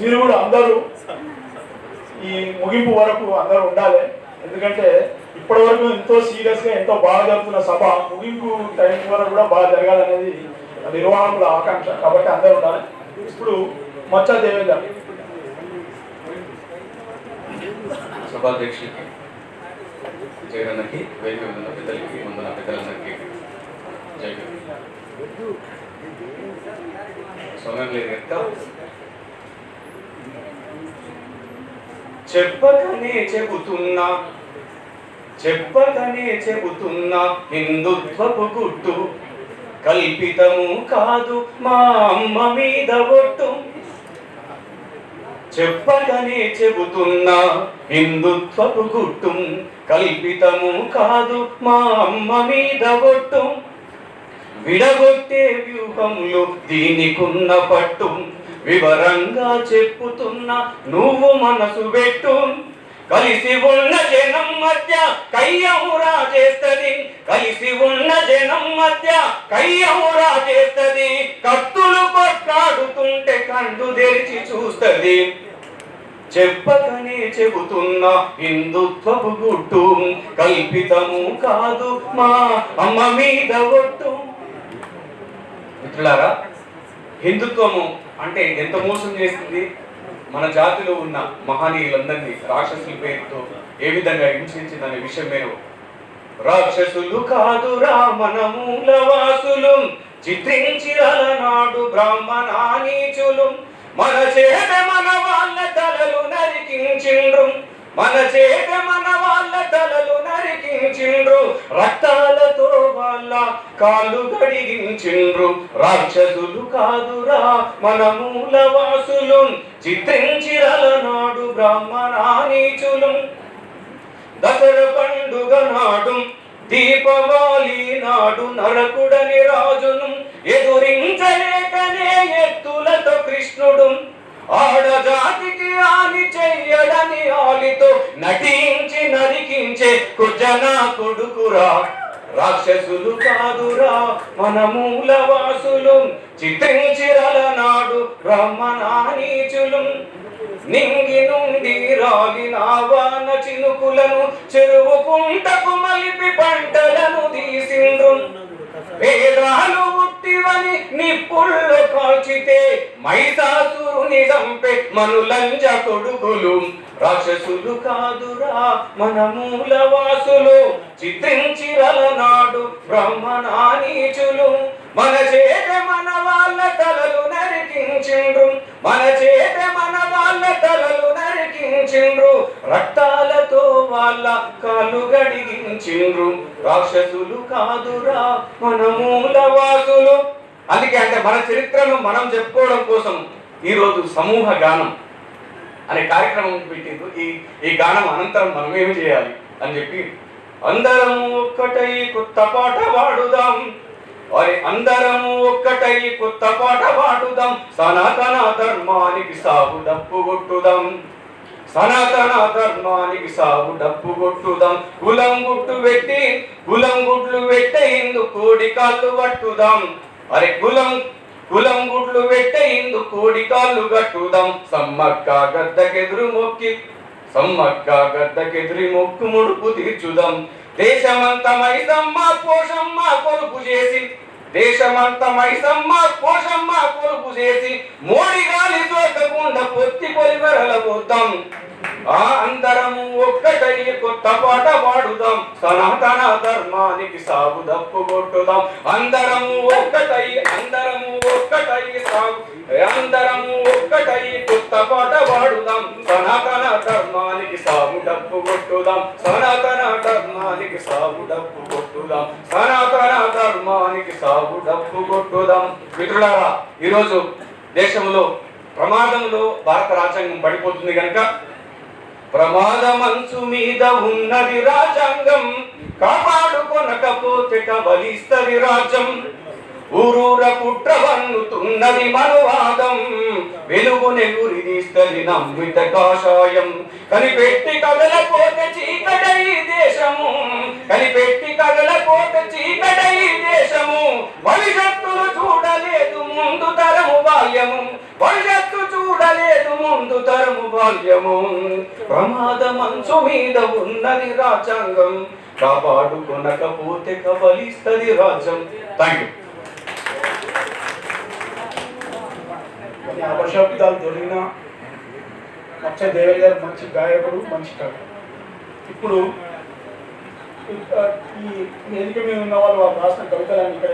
మీరు కూడా అందరూ ఈ ముగింపు వరకు అందరూ ఉండాలి. ఎందుకంటే ఇప్పటి వరకు ఎంతో సీరియస్గా ఎంతో బాగా జరుగుతున్న సభ ముగింపు టైం వరకు కూడా బాగా జరగాలనేది నిర్వాహకుల ఆకాంక్ష. కాబట్టి అందరూ ఉండాలి. ఇప్పుడు మచ్చ దేవేందర్. సభాధ్యక్షులకి జగన్నకి వేదిక ఉన్న పెద్దలకి ముందున్న పెద్దలందరికీ జగన్ సమయం లేదు కనుక చెప్పకనే చెబుతున్నా చెప్పకనే చెబుతున్నా హిందుత్వపు గుట్టు కల్పితము కాదు మా అమ్మ మీద ఒట్టు. చెప్పకనే చెబుతున్నా హిందుత్వపు గుట్టు కల్పితము కాదు మా అమ్మ మీద ఒట్టు. విడగొట్టే వ్యూహంలో దీనికున్న పట్టు. వివరంగా చెప్పుతున్నా నువ్వు మనసు పెట్టు. కలిసి ఉన్న జనం మధ్య కయ్యమురా చేస్తుంది. కలిసి ఉన్న జనం మధ్య కయ్యమురా చేస్తది. కత్తులు కొట్లాడుతుంటే కండు తెరిచి చూస్తుంది. చెప్పకనే చెబుతున్న హిందుత్వపు గుట్టు కల్పితము కాదు మా అమ్మ మీద ఒట్టు. మిత్రులారా హిందుత్వము అంటే ఎంత మోసం చేస్తుంది మన జాతిలో ఉన్న మహనీయులందరినీ రాక్షసుల పేరుతో ఏ విధంగా హింసించిందనే విషయం మీరు రాక్షసులు కాదురా మన మూలవాసులు చిత్రించి అలనాడు బ్రాహ్మణ నీచులు మన చేత మన వాళ్ళ తలలు నరికించిండ్రు. మన చేత మన వాళ్ళ తలలు నరికించిండ్రు. రక్త వాళ్ళ కాళ్ళు గడిగించిండ్రు రాక్షసులు కాదురా మన మూలవాసులు. చిత్రించిరలనాడు బ్రాహ్మణ నీచులు దసర పండుగ నాడు దీపవాలి నాడు నరకుడని రాజును. ఎదురించలేకనే ఎత్తులతో కృష్ణుడు. ఆడజాతికి ఆని చెయ్యడని ఆలితో నటించి నరికించే కుజనా కొడుకురా. రాక్షసులు కాదురా మన మూలవాసులు చిత్రించిరల నాడు బ్రహ్మణానీచులు నింగి నుండి రాలిన వాన చినుకులను చెరువు కుంటకు మలిపి పంటలను తీసిండ్రు. వేదాలు ఉట్టివని నిప్పుల్లో కాల్చితే మైసాసురుని చంపే మనులంజ కొడుకులు. రాక్షసులు కాదురా మన మూలవాసులు. చిత్రించిరల నాడు బ్రహ్మనానీచులు. మన చేత మన వాళ్ళ తలలు నరికించిండ్రు. మన చేత మన వాళ్ళ తలలు నరికించిండ్రు. రక్తాలతో వాళ్ళ కాలు గడిగించిండ్రు రాక్షసులు కాదురా మన మూలవాసులు. అందుకే అంటే మన చరిత్రను మనం చెప్పుకోవడం కోసం ఈరోజు సమూహ గానం అనే కార్యక్రమం పెట్టిండ్రు. ఈ ఈ గానం అనంతరం మనం ఏమి చేయాలి అని చెప్పి అందరము ఒక్కటై కొత్త పాట పాడుదాం. వారి అందరము ఒక్కటై కొత్త పాట పాడుదాం. సనాతన ధర్మానికి సాగు డప్పు కొట్టుదాం. సనాతన ధర్మానికి సాగు డప్పు కొట్టుదాం. కులం గుట్టు పెట్టి కులం గుడ్లు పెట్టే ఇందు కోడి కాళ్ళు పట్టుదాం. అరే కులం కులం గుడ్లు పెట్టే ఇందు కోడి కాళ్ళు కట్టుదాం సమ్మక్క గద్దకెదురు మొక్కి సమ్మక్క గద్దకెదురి మొక్కు ముడుపు తీర్చుదాం. దేశమంతా మైసమ్మ పోషమ్మ కొలుపు చేసి దేశమంత మైసమ్మ పోషమ్మ కొలుపు చేసి మోడి గాలి తోకకుండా పొత్తి పొలివెరల పోతాం ఆ అందరము ఒక్కటై కొత్త పాట పాడుదాం. సనాతన ధర్మానికి సాగు దప్పు కొట్టుదాం. అందరము ఒక్కటై అందరము ఒక్కటై సాగు అందరము ఒక్కటై కొత్త పాట పాడుదాం. సనాతన ధర్మానికి సాగు డప్పు కొట్టుదాం. సనాతన ధర్మానికి సాగు డప్పు కొట్టుదాం. సనాతన ధర్మానికి సాగు డప్పు కొట్టుదాం. మిత్రులారా ఈరోజు దేశంలో ప్రమాదంలో భారత రాజ్యాంగం పడిపోతుంది కనుక ప్రమాద మనసు మీద ఉన్నది రాజ్యాంగం కాపాడుకొనకపోతే కబలిస్తది రాజ్యం. ఊరూర కుట్ర వన్నుతున్నది మనువాదం వెలుగుని గురి తీస్తది నమ్మిత కాషాయం. కనిపెట్టి కదలపోతే చీకటై దేశము కనిపెట్టి కదలపోతే చీకటి దేశము భవిష్యత్తును చూడలేదు ముందు తరము బాల్యము భవిష్యత్తు చూడలేదు ముందు తరము బాల్యము ప్రమాద మంచు మీద ఉన్నది రాజ్యాంగం. కాపాడుకొనకపోతే కబలిస్తుంది రాజ్యం. థ్యాంక్ యూ కొన్ని అపశబ్దాలు దొరికిన మచ్చ దేవయ్య గారు మంచి గాయకుడు మంచి కవి. ఇప్పుడు ఈ వేదిక మీద ఉన్న వాళ్ళు వాళ్ళు రాసిన కవితలను ఇక్కడ